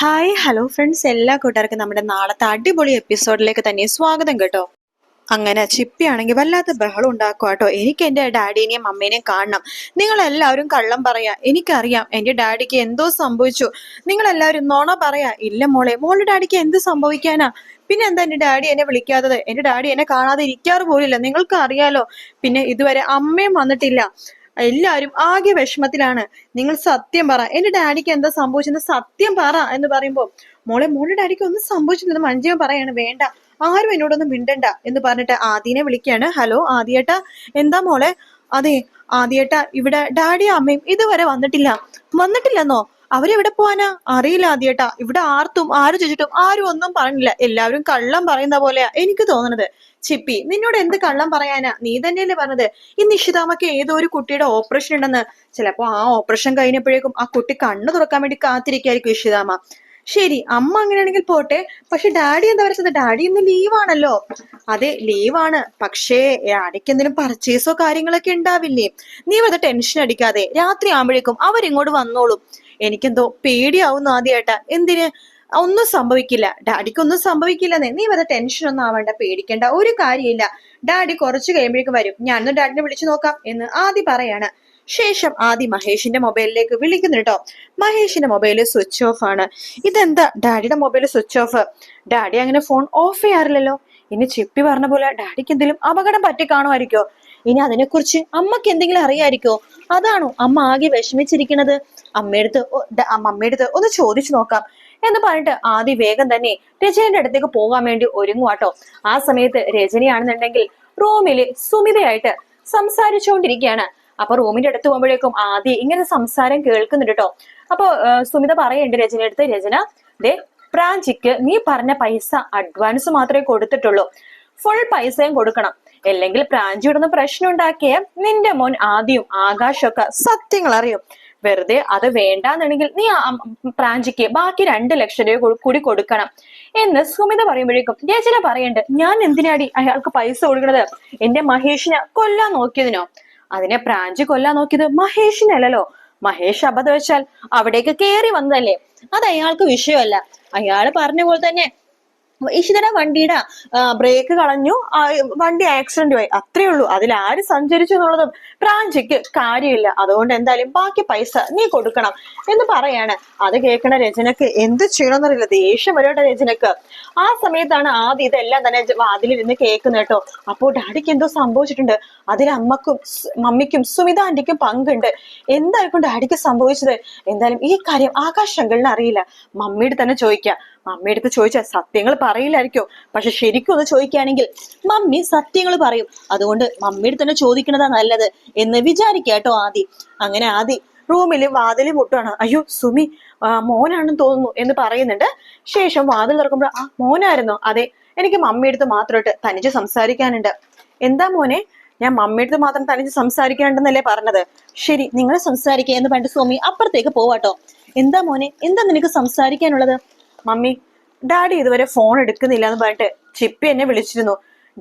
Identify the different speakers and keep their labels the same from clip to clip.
Speaker 1: Hi hello friends എല്ലാ കൂട്ടുകാർക്കും നമ്മുടെ നാളത്തെ അടിപൊളി എപ്പിസോഡിലേക്ക് തന്നെ സ്വാഗതം കേട്ടോ. അങ്ങനെ ചിപ്പിയാണെങ്കിൽ വല്ലാത്ത ബഹളം ഉണ്ടാക്കുക കേട്ടോ. എനിക്ക് എന്റെ ഡാഡീനെയും അമ്മേനെയും കാണണം. നിങ്ങളെല്ലാവരും കള്ളം പറയാ. എനിക്കറിയാം എന്റെ ഡാഡിക്ക് എന്തോ സംഭവിച്ചു. നിങ്ങളെല്ലാവരും നോണ പറയാ. ഇല്ല മോളെ മോളുടെ ഡാഡിക്ക് എന്ത് സംഭവിക്കാനാ? പിന്നെ എന്താ എന്റെ ഡാഡി എന്നെ വിളിക്കാത്തത്? എന്റെ ഡാഡി എന്നെ കാണാതെ ഇരിക്കാറ് പോലില്ല. നിങ്ങൾക്ക് അറിയാലോ പിന്നെ ഇതുവരെ അമ്മയും വന്നിട്ടില്ല. എല്ലാവരും ആകെ വിഷമത്തിലാണ്. നിങ്ങൾ സത്യം പറ. എന്റെ ഡാഡിക്ക് എന്താ സംഭവിച്ചത് സത്യം പറ എന്ന് പറയുമ്പോൾ മോളെ മോളുടെ ഡാഡിക്ക് ഒന്നും സംഭവിച്ചില്ലെന്ന് മഞ്ജുവ പറയാണ്. വേണ്ട. ആരും എന്നോടൊന്നും മിണ്ടണ്ട എന്ന് പറഞ്ഞിട്ട് ആദിനെ വിളിക്കാണ് ഹലോ ആദിയേട്ടാ. എന്താ മോളെ? അതെ ആദിയേട്ടാ ഇവിടെ ഡാഡിയും അമ്മയും ഇതുവരെ വന്നിട്ടില്ല. വന്നിട്ടില്ലെന്നോ? അവരെവിടെ പോവാനാ? അറിയില്ല ആദ്യേട്ടാ. ഇവിടെ ആർത്തും ആരും ചോദിച്ചിട്ടും ആരും ഒന്നും പറഞ്ഞില്ല. എല്ലാവരും കള്ളം പറയുന്ന പോലെയാ എനിക്ക് തോന്നുന്നത് ചിപ്പി നിന്നോട് എന്ത് കള്ളം പറയാനാ? നീ തന്നെയല്ലേ പറഞ്ഞത്? ഈ നിഷിതാമക്ക് ഏതോ ഒരു കുട്ടിയുടെ ഓപ്പറേഷൻ ഉണ്ടെന്ന്. ചിലപ്പോ ആ ഓപ്പറേഷൻ കഴിഞ്ഞപ്പോഴേക്കും ആ കുട്ടി കണ്ണു തുറക്കാൻ വേണ്ടി കാത്തിരിക്കായിരിക്കും ഇഷിതാമ ശരി അമ്മ അങ്ങനെയാണെങ്കിൽ പോട്ടെ. പക്ഷെ ഡാഡി എന്താ പറയുന്നത്? ഡാഡി ഇന്ന് ലീവാണല്ലോ അതെ ലീവാണ് പക്ഷേ ഡാഡിക്ക് എന്തെങ്കിലും പർച്ചേസോ കാര്യങ്ങളൊക്കെ ഉണ്ടാവില്ലേ? നീ വെറുതെ ടെൻഷൻ അടിക്കാതെ രാത്രി ആകുമ്പോഴേക്കും അവരിങ്ങോട്ട് വന്നോളും. എനിക്കെന്തോ പേടിയാവുന്നു ആദ്യമായിട്ടാ എന്തിന്? ഒന്നും സംഭവിക്കില്ല. ഡാഡിക്കൊന്നും സംഭവിക്കില്ല. നീ വെറുതെ ടെൻഷൻ ഒന്നും ആവണ്ട പേടിക്കേണ്ട ഒരു കാര്യമില്ല. ഡാഡി കുറച്ച് കഴിയുമ്പോഴേക്കും വരും. ഞാനൊന്ന് ഡാഡിനെ വിളിച്ചു നോക്കാം എന്ന് ആദ്യ പറയാണ്. ശേഷം ആദ്യം മഹേഷിന്റെ മൊബൈലിലേക്ക് വിളിക്കുന്നു കേട്ടോ മഹേഷിന്റെ മൊബൈൽ സ്വിച്ച് ഓഫ് ആണ്. ഇതെന്താ? ഡാഡിയുടെ മൊബൈൽ സ്വിച്ച് ഓഫ്. ഡാഡി അങ്ങനെ ഫോൺ ഓഫ് ചെയ്യാറില്ലല്ലോ. ഇനി ചെപ്പി പറഞ്ഞ പോലെ ഡാഡിക്ക് എന്തെങ്കിലും അപകടം പറ്റി കാണുമായിരിക്കോ ഇനി അതിനെക്കുറിച്ച് അമ്മയ്ക്ക് എന്തെങ്കിലും അറിയായിരിക്കോ അതാണോ അമ്മ ആകെ വിഷമിച്ചിരിക്കുന്നത്? അമ്മയടുത്ത് അമ്മയടുത്ത് ഒന്ന് ചോദിച്ചു നോക്കാം. എന്ന് പറഞ്ഞിട്ട് ആദി വേഗം തന്നെ രജനിയുടെ അടുത്തേക്ക് പോകാൻ വേണ്ടി ഒരുങ്ങുവാട്ടോ. ആ സമയത്ത് രജനിയാണെന്നുണ്ടെങ്കിൽ റൂമിൽ സുമിതയായിട്ട് സംസാരിച്ചുകൊണ്ടിരിക്കുകയാണ്. അപ്പൊ റൂമിന്റെ അടുത്ത് പോകുമ്പോഴേക്കും ആദി ഇങ്ങനെ സംസാരം കേൾക്കുന്നുണ്ട് കേട്ടോ അപ്പൊ സുമിത പറയണ്ട് രചന അടുത്ത് രചന ദേ പ്രാഞ്ചിക്ക് നീ പറഞ്ഞ പൈസ അഡ്വാൻസ് മാത്രമേ കൊടുത്തിട്ടുള്ളൂ. ഫുൾ പൈസയും കൊടുക്കണം. അല്ലെങ്കിൽ പ്രാഞ്ചി ഒന്ന് പ്രശ്നം ഉണ്ടാക്കിയ നിന്റെ മോൻ ആദ്യം ആകാശമൊക്കെ സത്യങ്ങൾ അറിയും. വെറുതെ അത് വേണ്ടാന്നുണ്ടെങ്കിൽ നീ പ്രാഞ്ചിക്ക് ബാക്കി രണ്ട് ലക്ഷം രൂപ കൂടി- കൂടി കൊടുക്കണം. എന്ന് സുമിത പറയുമ്പോഴേക്കും രചന പറയണ്ട് ഞാൻ എന്തിനാടി അയാൾക്ക് പൈസ കൊടുക്കണത്? എന്റെ മഹേഷിനെ കൊല്ലാൻ നോക്കിയതിനോ? അതിനെ പ്രാഞ്ചി കൊല്ലാൻ നോക്കിയത് മഹേഷിനല്ലല്ലോ. മഹേഷ് അബദ്ധം വെച്ചാൽ അവിടേക്ക് കേറി വന്നതല്ലേ? അത് അയാൾക്ക് വിഷയമല്ല. അയാൾ പറഞ്ഞ പോലെ തന്നെ ഇഷിതര വണ്ടിയുടെ ബ്രേക്ക് കളഞ്ഞു. വണ്ടി ആക്സിഡന്റ് ആയി അത്രേ ഉള്ളൂ. അതിൽ ആര് സഞ്ചരിച്ചു എന്നുള്ളതും പ്രാഞ്ചിക്ക് കാര്യമില്ല. അതുകൊണ്ട് എന്തായാലും ബാക്കി പൈസ നീ കൊടുക്കണം എന്ന് പറയാണ്. അത് കേൾക്കണ രചനക്ക് എന്ത് ചെയ്യണമെന്നറിയില്ല. ദേഷ്യം വരട്ടെ രചനക്ക്. ആ സമയത്താണ് ആദ്യം ഇതെല്ലാം തന്നെ വാതിലിരുന്ന് കേൾക്കുന്നത് കേട്ടോ. അപ്പോൾ ഡാഡിക്ക് എന്തോ സംഭവിച്ചിട്ടുണ്ട്. അതിൽ അമ്മക്കും മമ്മിക്കും സുമിത ആന്റിക്കും പങ്കുണ്ട്. എന്തായിരിക്കും ഡാഡിക്ക് സംഭവിച്ചത്? എന്തായാലും ഈ കാര്യം ആകാശ് അറിയില്ല. മമ്മിയുടെ തന്നെ ചോദിക്കാം. മമ്മിയുടെ അടുത്ത് ചോദിച്ചാൽ സത്യങ്ങൾ പറയില്ലായിരിക്കോ? പക്ഷെ ശരിക്കും ഒന്ന് ചോദിക്കുകയാണെങ്കിൽ മമ്മി സത്യങ്ങൾ പറയും. അതുകൊണ്ട് മമ്മിയുടെ തന്നെ ചോദിക്കണതാ നല്ലത് എന്ന് വിചാരിക്കുക കേട്ടോ ആദി. അങ്ങനെ ആദി റൂമിൽ വാതിൽ മുട്ടാണ് അയ്യോ സുമി മോനാണെന്ന് തോന്നുന്നു എന്ന് പറയുന്നുണ്ട്. ശേഷം വാതിൽ തുറക്കുമ്പോൾ ആ മോനായിരുന്നോ? അതെ എനിക്ക് മമ്മിയെടുത്ത് മാത്രമായിട്ട് തനിച്ച് സംസാരിക്കാനുണ്ട്. എന്താ മോനെ? ഞാൻ മമ്മിയെടുത്ത് മാത്രം തനിച്ച് സംസാരിക്കാനുണ്ടെന്നല്ലേ പറഞ്ഞത്? ശരി നിങ്ങൾ സംസാരിക്കുക എന്ന് പറഞ്ഞിട്ട് സുമി അപ്പുറത്തേക്ക് പോവാട്ടോ. എന്താ മോനെ? എന്താ നിനക്ക് സംസാരിക്കാനുള്ളത്? മമ്മി ഡാഡി ഇതുവരെ ഫോൺ എടുക്കുന്നില്ല എന്ന് പറഞ്ഞിട്ട് ചിപ്പി എന്നെ വിളിച്ചിരുന്നു.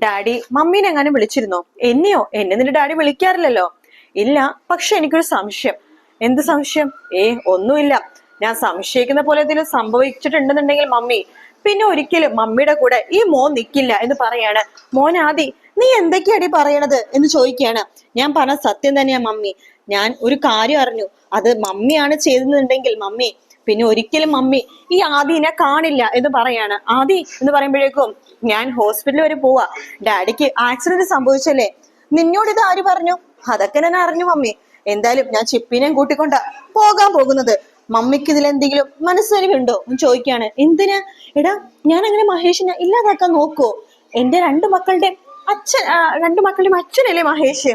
Speaker 1: ഡാഡി മമ്മീനെ എങ്ങാനും വിളിച്ചിരുന്നോ? എന്നെയോ? എന്നെ നിന്റെ ഡാഡി വിളിക്കാറില്ലല്ലോ. ഇല്ല പക്ഷെ എനിക്കൊരു സംശയം. എന്ത് സംശയം? ഏ ഒന്നുമില്ല. ഞാൻ സംശയിക്കുന്ന പോലെ എന്തെങ്കിലും സംഭവിച്ചിട്ടുണ്ടെന്നുണ്ടെങ്കിൽ മമ്മി പിന്നെ ഒരിക്കലും മമ്മിയുടെ കൂടെ ഈ മോൻ നിൽക്കില്ല എന്ന് പറയാണ്. മോൻ ആദി നീ എന്തൊക്കെയാടി പറയണത്? എന്ന് ചോദിക്കുകയാണ്. ഞാൻ പറഞ്ഞ സത്യം തന്നെയാ മമ്മി. ഞാൻ ഒരു കാര്യം അറിഞ്ഞു. അത് മമ്മിയാണ് ചെയ്തെന്നുണ്ടെങ്കിൽ മമ്മി പിന്നെ ഒരിക്കലും മമ്മി ഈ ആദിനെ കാണില്ല എന്ന് പറയാണ്. ആദി എന്ന് പറയുമ്പോഴേക്കും ഞാൻ ഹോസ്പിറ്റലിൽ വരെ പോവാ. ഡാഡിക്ക് ആക്സിഡന്റ് സംഭവിച്ചല്ലേ? നിന്നോട് ഇത് ആര് പറഞ്ഞു? അതൊക്കെ ഞാൻ അറിഞ്ഞു മമ്മി. എന്തായാലും ഞാൻ ചിപ്പിനെയും കൂട്ടിക്കൊണ്ട പോകാൻ പോകുന്നത്. മമ്മിക്ക് ഇതിൽ എന്തെങ്കിലും മനസ്സരിവുണ്ടോ? എന്ന് ചോദിക്കാണ് എന്തിനാ? എടാ ഞാൻ അങ്ങനെ മഹേഷിനെ ഇല്ലാതാക്കാൻ നോക്കുവോ? എന്റെ രണ്ട് മക്കളുടെ അച്ഛൻ രണ്ടു മക്കളുടെയും അച്ഛനല്ലേ മഹേഷ്?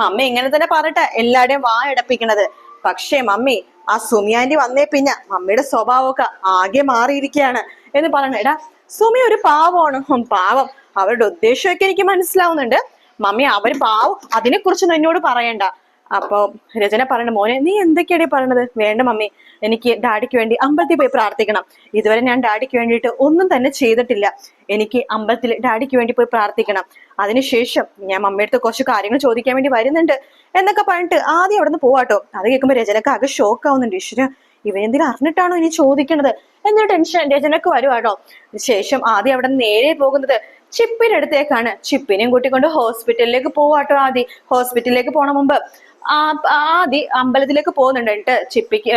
Speaker 1: മമ്മി ഇങ്ങനെ തന്നെ പറഞ്ഞിട്ടാ എല്ലാവരുടെയും വായടപ്പിക്കണത് പക്ഷേ മമ്മി ആ സുമിയാന്റി വന്നേ പിന്നെ മമ്മിയുടെ സ്വഭാവമൊക്കെ ആകെ മാറിയിരിക്കുകയാണ് എന്ന് പറയണ. സുമി ഒരു പാവമാണ്. പാവം. അവരുടെ ഉദ്ദേശമൊക്കെ എനിക്ക് മനസ്സിലാവുന്നുണ്ട്. മമ്മി അവർ പാവം. അതിനെ കുറിച്ചൊന്നും എന്നോട് പറയണ്ട. അപ്പൊ രചന പറയണ. മോനെ നീ എന്തൊക്കെയാണ് പറയണത്? വേണ്ട മമ്മി എനിക്ക് ഡാഡിക്ക് വേണ്ടി അമ്പലത്തിൽ പോയി പ്രാർത്ഥിക്കണം. ഇതുവരെ ഞാൻ ഡാഡിക്ക് വേണ്ടിയിട്ട് ഒന്നും തന്നെ ചെയ്തിട്ടില്ല. എനിക്ക് അമ്പലത്തിൽ ഡാഡിക്ക് വേണ്ടി പോയി പ്രാർത്ഥിക്കണം. അതിനുശേഷം ഞാൻ മമ്മിയടുത്ത് കുറച്ച് കാര്യങ്ങൾ ചോദിക്കാൻ വേണ്ടി വരുന്നുണ്ട് എന്നൊക്കെ പറഞ്ഞിട്ട് ആദ്യം അവിടെ നിന്ന് പോവാട്ടോ. അത് കേൾക്കുമ്പോൾ രചനക്ക് ആകെ ഷോക്ക് ആവുന്നുണ്ട്. ഈശ്വര ഇവൻ എന്തിനും അറിഞ്ഞിട്ടാണോ ഇനി ചോദിക്കണത്? എന്നൊരു ടെൻഷൻ രചനക്ക് വരുവാട്ടോ. ശേഷം ആദ്യം അവിടെ നേരെ പോകുന്നത് ചിപ്പിനടുത്തേക്കാണ് ചിപ്പിനെയും കൂട്ടിക്കൊണ്ട് ഹോസ്പിറ്റലിലേക്ക് പോവാട്ടോ ആദ്യം. ഹോസ്പിറ്റലിലേക്ക് പോണ മുമ്പ് ആ ആദി അമ്പലത്തിലേക്ക് പോകുന്നുണ്ട് ചിപ്പിക്ക്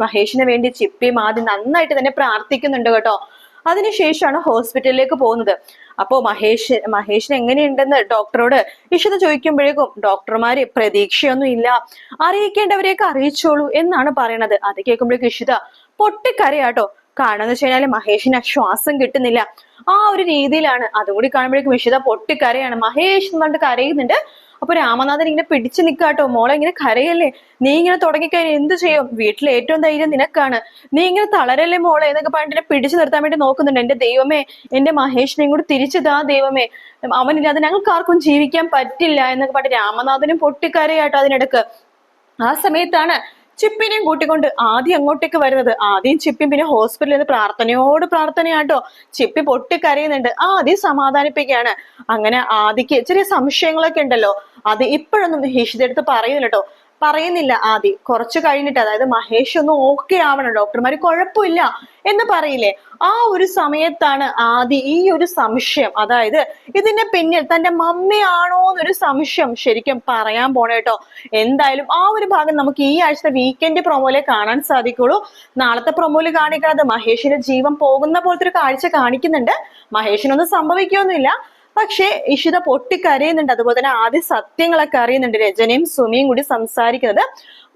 Speaker 1: മഹേഷിന് വേണ്ടി ചിപ്പിയും ആദ്യം നന്നായിട്ട് തന്നെ പ്രാർത്ഥിക്കുന്നുണ്ട് കേട്ടോ. അതിനുശേഷമാണ് ഹോസ്പിറ്റലിലേക്ക് പോകുന്നത്. അപ്പോൾ മഹേഷ് മഹേഷിന് എങ്ങനെയുണ്ടെന്ന് ഡോക്ടറോട് ഇഷിത ചോദിക്കുമ്പോഴേക്കും ഡോക്ടർമാര് പ്രതീക്ഷയൊന്നും ഇല്ല. അറിയിക്കേണ്ടവരെയൊക്കെ അറിയിച്ചോളൂ എന്നാണ് പറയണത്. അത് കേൾക്കുമ്പോഴേക്കും ഇഷിത പൊട്ടിക്കരയാട്ടോ. കാരണം എന്ന് വെച്ച് കഴിഞ്ഞാൽ മഹേഷിന് ശ്വാസം കിട്ടുന്നില്ല. ആ ഒരു രീതിയിലാണ്. അതും കൂടി കാണുമ്പോഴേക്കും ഇഷിത പൊട്ടിക്കരയാണ്. മഹേഷ് എന്ന് പറഞ്ഞിട്ട് കരയുന്നുണ്ട്. അപ്പൊ രാമനാഥൻ ഇങ്ങനെ പിടിച്ചു നിൽക്കാട്ടോ മോളെ ഇങ്ങനെ കരയല്ലേ? നീ ഇങ്ങനെ തുടങ്ങിക്കഴിഞ്ഞാൽ എന്ത് ചെയ്യും? വീട്ടിലെ ഏറ്റവും ധൈര്യം നിനക്കാണ്. നീ ഇങ്ങനെ തളരല്ലേ മോളെ എന്നൊക്കെ പറഞ്ഞിട്ട് പിടിച്ചു നിർത്താൻ വേണ്ടി നോക്കുന്നുണ്ട്. എന്റെ ദൈവമേ എന്റെ മഹേഷിനെയും കൂടി തിരിച്ചു താ ദൈവമേ അവനില്ലാതെ ഞങ്ങൾക്ക് ആർക്കും ജീവിക്കാൻ പറ്റില്ല എന്നൊക്കെ പറഞ്ഞിട്ട് രാമനാഥനും പൊട്ടിക്കരയാട്ടോ അതിനിടക്ക്. ആ സമയത്താണ് ചിപ്പിനെയും കൂട്ടിക്കൊണ്ട് ആദ്യം അങ്ങോട്ടേക്ക് വരുന്നത്. ആദ്യം ചിപ്പി പിന്നെ ഹോസ്പിറ്റലിൽ നിന്ന് പ്രാർത്ഥനയോട് പ്രാർത്ഥനയാട്ടോ. ചിപ്പി പൊട്ടിക്കരയുന്നുണ്ട്. ആദ്യം സമാധാനിപ്പിക്കുകയാണ്. അങ്ങനെ ആദിക്ക് ചെറിയ സംശയങ്ങളൊക്കെ ഉണ്ടല്ലോ. അത് ഇപ്പോഴൊന്നും ഹിഷിതെടുത്ത് പറയുന്നില്ല കേട്ടോ പറയുന്നില്ല ആദി. കുറച്ച് കഴിഞ്ഞിട്ട് അതായത് മഹേഷ് ഒന്ന് ഓക്കെ ആവണം. ഡോക്ടർമാർ കുഴപ്പമില്ല എന്ന് പറയില്ലേ? ആ ഒരു സമയത്താണ് ആദി ഈ ഒരു സംശയം. അതായത് ഇതിന്റെ പിന്നിൽ തന്റെ മമ്മിയാണോ എന്നൊരു സംശയം ശരിക്കും പറയാൻ പോണേ കേട്ടോ എന്തായാലും ആ ഒരു ഭാഗം നമുക്ക് ഈ ആഴ്ചത്തെ വീക്കെൻഡ് പ്രൊമോയിലെ കാണാൻ സാധിക്കുള്ളൂ. നാളത്തെ പ്രൊമോയിൽ കാണിക്കുന്നത് മഹേഷിന്റെ ജീവൻ പോകുന്ന പോലത്തെ ഒരു കാഴ്ച കാണിക്കുന്നുണ്ട്. മഹേഷിനൊന്നും സംഭവിക്കൊന്നുമില്ല. പക്ഷേ ഇഷിത പൊട്ടിക്കരയുന്നുണ്ട്. അതുപോലെ തന്നെ ആദ്യ സത്യങ്ങളൊക്കെ അറിയുന്നുണ്ട് രചനയും സുമിയും കൂടി സംസാരിക്കുന്നത്.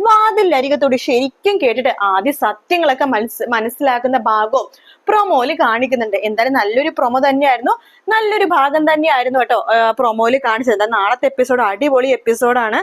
Speaker 1: വാതിലരികത്തോട് ശരിക്കും കേട്ടിട്ട് ആദ്യ സത്യങ്ങളൊക്കെ മനസ് മനസ്സിലാക്കുന്ന ഭാഗവും പ്രൊമോയിൽ കാണിക്കുന്നുണ്ട്. എന്തായാലും നല്ലൊരു പ്രൊമോ തന്നെയായിരുന്നു. നല്ലൊരു ഭാഗം തന്നെയായിരുന്നു കേട്ടോ പ്രൊമോയിൽ കാണിച്ചത്. നാളത്തെ എപ്പിസോഡ് അടിപൊളി എപ്പിസോഡാണ്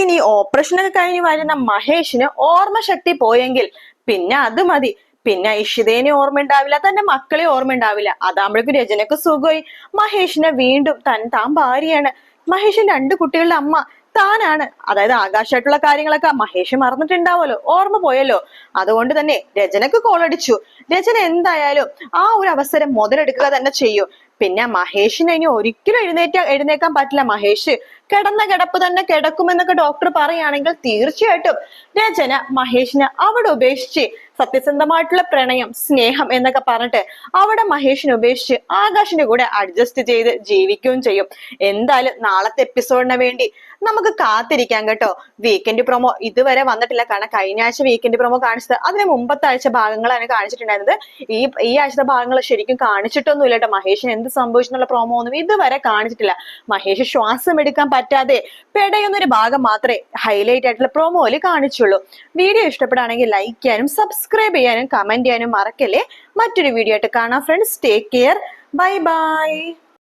Speaker 1: ഇനി ഓപ്പറേഷനൊക്കെ കഴിഞ്ഞ് വരുന്ന മഹേഷിന് ഓർമ്മശക്തി പോയെങ്കിൽ പിന്നെ അത് മതി. പിന്നെ ഐഷിതേനെ ഓർമ്മ ഉണ്ടാവില്ല തന്റെ മക്കളെ ഓർമ്മ ഉണ്ടാവില്ല അതാകുമ്പോഴേക്കും രചനക്ക് സുഖമായി. മഹേഷിനെ വീണ്ടും തൻ താൻ ഭാര്യയാണ്. മഹേഷൻ രണ്ട് കുട്ടികളുടെ അമ്മ താനാണ്. അതായത് ആകാശമായിട്ടുള്ള കാര്യങ്ങളൊക്കെ മഹേഷ് മറന്നിട്ടുണ്ടാവുമല്ലോ. ഓർമ്മ പോയല്ലോ. അതുകൊണ്ട് തന്നെ രചനക്ക് കോളടിച്ചു രചന എന്തായാലും ആ ഒരു അവസരം മുതലെടുക്കുക തന്നെ ചെയ്യും. പിന്നെ മഹേഷിന് ഇനി ഒരിക്കലും എഴുന്നേറ്റ എഴുന്നേക്കാൻ പറ്റില്ല. മഹേഷ് കിടന്ന കിടപ്പ് തന്നെ കിടക്കുമെന്നൊക്കെ ഡോക്ടർ പറയുകയാണെങ്കിൽ തീർച്ചയായിട്ടും രചന മഹേഷിനെ അവിടെ ഉപേക്ഷിച്ച് സത്യസന്ധമായിട്ടുള്ള പ്രണയം സ്നേഹം എന്നൊക്കെ പറഞ്ഞിട്ട് അവിടെ മഹേഷിനെ ഉപേക്ഷിച്ച് ആകാശിന്റെ കൂടെ അഡ്ജസ്റ്റ് ചെയ്ത് ജീവിക്കുകയും ചെയ്യും. എന്തായാലും നാളത്തെ എപ്പിസോഡിന് വേണ്ടി നമുക്ക് കാത്തിരിക്കാം കേട്ടോ. വീക്കെൻഡ് പ്രൊമോ ഇതുവരെ വന്നിട്ടില്ല. കാരണം കഴിഞ്ഞ ആഴ്ച വീക്കെൻഡ് പ്രൊമോ കാണിച്ചത്. അതിന് മുമ്പത്തെ ആഴ്ച ഭാഗങ്ങളാണ് കാണിച്ചിട്ടുണ്ടായിരുന്നത്. ഈ ഈ ആഴ്ചത്തെ ഭാഗങ്ങൾ ശരിക്കും കാണിച്ചിട്ടൊന്നുമില്ല കേട്ടോ. മഹേഷിന് എന്ത് സംഭവിച്ചെന്നുള്ള പ്രൊമോ ഒന്നും ഇതുവരെ കാണിച്ചിട്ടില്ല. മഹേഷ് ശ്വാസം എടുക്കാൻ പറ്റാതെ പെടയുന്നൊരു ഭാഗം മാത്രമേ ഹൈലൈറ്റ് ആയിട്ടുള്ള പ്രൊമോയിൽ കാണിച്ചുള്ളൂ. വീഡിയോ ഇഷ്ടപ്പെടുകയാണെങ്കിൽ ലൈക്ക് ചെയ്യാനും സബ്സ്ക്രൈബ് ചെയ്യാനും കമന്റ് ചെയ്യാനും മറക്കല്ലേ? മറ്റൊരു വീഡിയോ ആയിട്ട് കാണാം friends take care bye bye